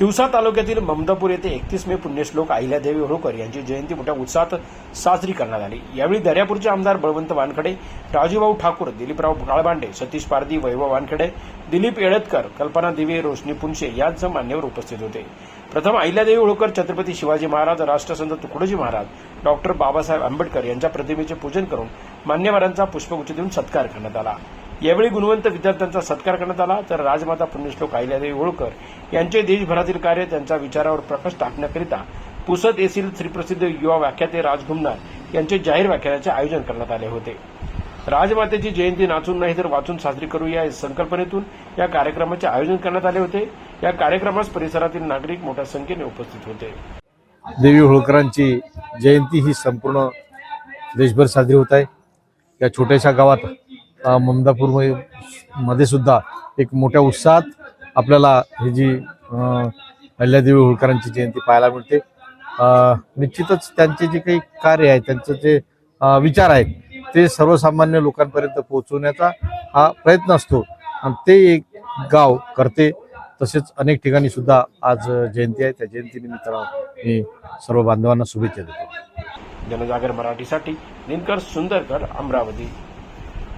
तिवसा तालुक्यातील ममदापूर येथे एकतीस मे पुण्यश्लोक अहिल्यादेवी होळकर यांची जयंती मोठ्या उत्साहात साजरी करण्यात आली. यावेळी दर्यापूरचे आमदार बळवंत वानखडे राजूभाऊ ठाकूर दिलीपराव काळबांडे सतीश पारदी वैभव वानखडे दिलीप येळतकर कल्पना दिवे रोशनी पुनशे यांसह मान्यवर उपस्थित होते. प्रथम अहिल्यादेवी होळकर छत्रपती शिवाजी महाराज राष्ट्रसंत तुकडोजी महाराज डॉक्टर बाबासाहेब आंबेडकर यांच्या प्रतिमेचे पूजन करून मान्यवरांचा पुष्पगुच्छ देऊन सत्कार करण्यात आला. यावेळी गुणवंत विद्यार्थ्यांचा सत्कार करण्यात आला. तर राजमाता पुण्यश्लोक अहिल्यादेवी होळकर यांचे देशभरातील कार्य त्यांच्या विचारावर प्रकाश टाकण्याकरिता पुसद येथील श्रीप्रसिद्ध युवा व्याख्याते राजघुमनार यांचे जाहीर व्याख्यानाचे आयोजन करण्यात आले होते. राजमातेची जयंती नाचून नाही तर वाचून साजरी करू या संकल्पनेतून या कार्यक्रमाचे आयोजन करण्यात आले होते. या कार्यक्रमास परिसरातील नागरिक मोठ्या संख्येने उपस्थित होते. देवी होळकरांची जयंती ही संपूर्ण देशभर साजरी होत आहे. या छोट्याशा गावात ममदापूर मध्ये- सुद्धा एक मोठ्या उत्साहात आपल्याला ही जी अ, अहिल्यादेवी होळकरांची जयंती पाहायला मिळते. निश्चितच त्यांचे जे काही कार्य आहे त्यांचं जे विचार आहेत ते सर्वसामान्य लोकांपर्यंत पोहोचवण्याचा हा प्रयत्न असतो. आणि ते एक गाव करते. तसेच अनेक ठिकाणी सुद्धा आज जयंती आहे. त्या जयंतीनिमित्त मी सर्व बांधवांना शुभेच्छा देतो. जनजागर मराठीसाठी दिनकर सुंदरकर अमरावती.